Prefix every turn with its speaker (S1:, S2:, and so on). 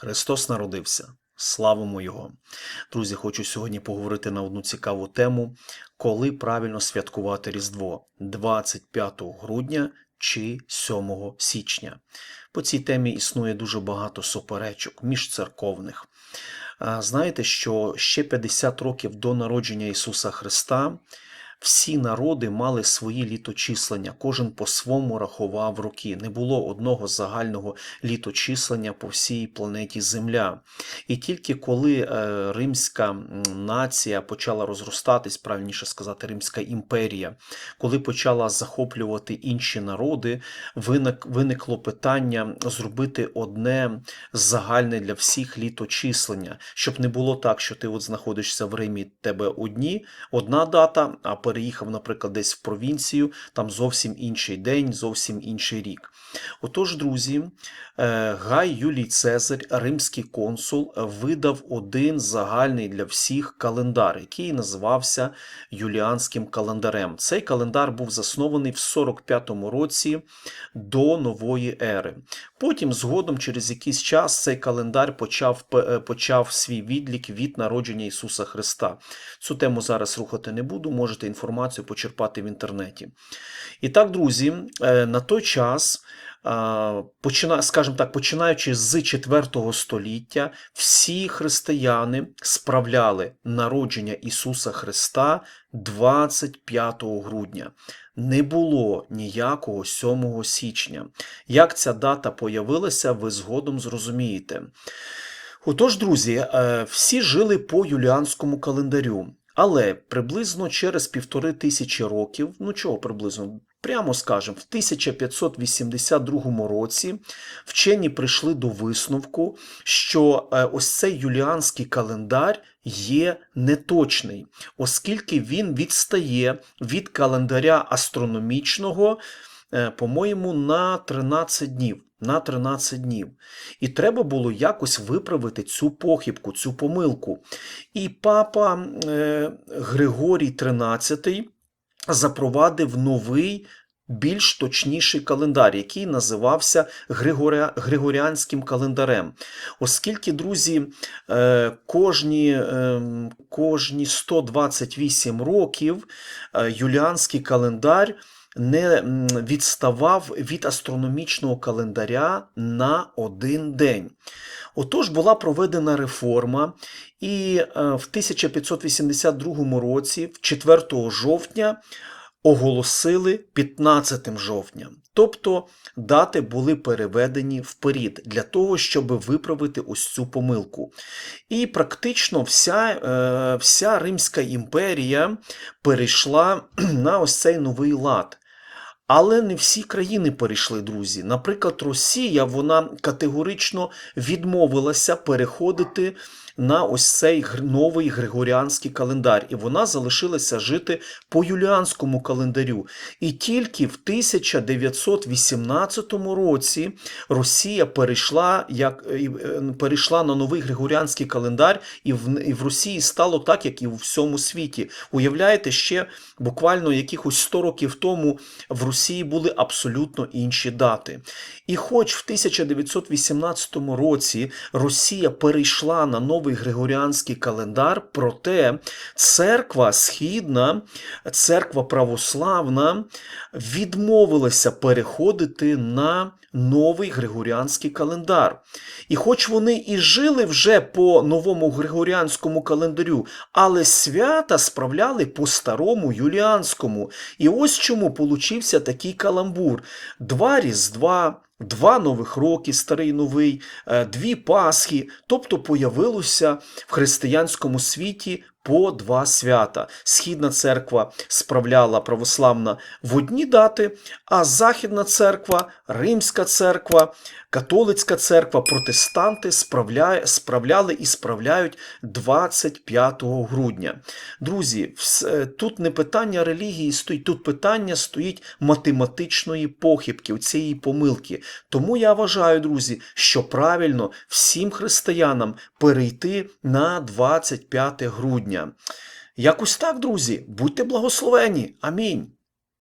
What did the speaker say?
S1: Христос народився. Славимо Його. Друзі, хочу сьогодні поговорити на одну цікаву тему, коли правильно святкувати Різдво 25 грудня чи 7 січня. По цій темі існує дуже багато суперечок міжцерковних. Знаєте, що ще 50 років до народження Ісуса Христа всі народи мали свої літочислення, кожен по-своєму рахував роки. Не було одного загального літочислення по всій планеті Земля. І тільки коли е, римська нація почала розростатись, правильніше сказати, Римська імперія, коли почала захоплювати інші народи, виник, виникло питання зробити одне загальне для всіх літочислення, щоб не було так, що ти от знаходишся в Римі, тебе одні, одна дата, а переїхав, наприклад, десь в провінцію, там зовсім інший день, зовсім інший рік. Отож, друзі, е, Гай Юлій Цезарь, римський консул, видав один загальний для всіх календар, який називався Юліанським календарем. Цей календар був заснований в 45-му році до нової ери. Потім, згодом, через якийсь час, цей календар почав, е, почав свій відлік від народження Ісуса Христа. Цю тему зараз рухати не буду, можете інформацію почерпати в інтернеті. І так, друзі, е, на той час. Скажімо так, починаючи з 4 століття, всі християни справляли народження Ісуса Христа 25 грудня. Не було ніякого 7 січня. Як ця дата появилася, ви згодом зрозумієте. Отож, друзі, е, всі жили по юліанському календарю. Але приблизно через півтори тисячі років, ну чого приблизно, прямо скажемо, в 1582 році вчені прийшли до висновку, що е, ось цей юліанський календар є неточний, оскільки він відстає від календаря астрономічного, по-моєму, на 13 днів. На 13 днів. І треба було якось виправити цю похибку, цю помилку. І папа е, Григорій XIII запровадив новий, більш точніший календар, який називався Григоря... Григоріанським календарем. Оскільки, друзі, е, кожні, е, кожні 128 років е, юліанський календар не відставав від астрономічного календаря на один день. Отож була проведена реформа, і е, в 1582 році, 4 жовтня, оголосили 15 жовтня. Тобто дати були переведені вперед для того, щоб виправити ось цю помилку. І практично вся, е, вся Римська імперія перейшла на ось цей новий лад. Але не всі країни перейшли, друзі. Наприклад, Росія вона категорично відмовилася переходити на ось цей новий григоріанський календар, і вона залишилася жити по юліанському календарю. І тільки в 1918 році Росія перейшла, як, е, е, перейшла на новий григоріанський календар, і в, і в Росії стало так, як і у всьому світі. Уявляєте, ще буквально якихось 100 років тому в Росії були абсолютно інші дати. І хоч в 1918 році Росія перейшла на новий григоріанський календар, проте церква східна, церква православна відмовилася переходити на новий григоріанський календар. І хоч вони і жили вже по новому григоріанському календарю, але свята справляли по старому юліанському. І ось чому получився такий каламбур: два різдва. Два нових роки, старий новий, е, дві Пасхи, тобто появилося в християнському світі по два свята. Східна церква справляла православна в одні дати, а Західна церква, Римська церква, католицька церква, протестанти справляє, справляли і справляють 25 грудня. Друзі, е, тут не питання релігії стоїть, тут питання стоїть математичної похибки, цієї помилки. Тому я вважаю, друзі, що правильно всім християнам перейти на 25 грудня. Якось так, друзі, будьте благословені. Амінь.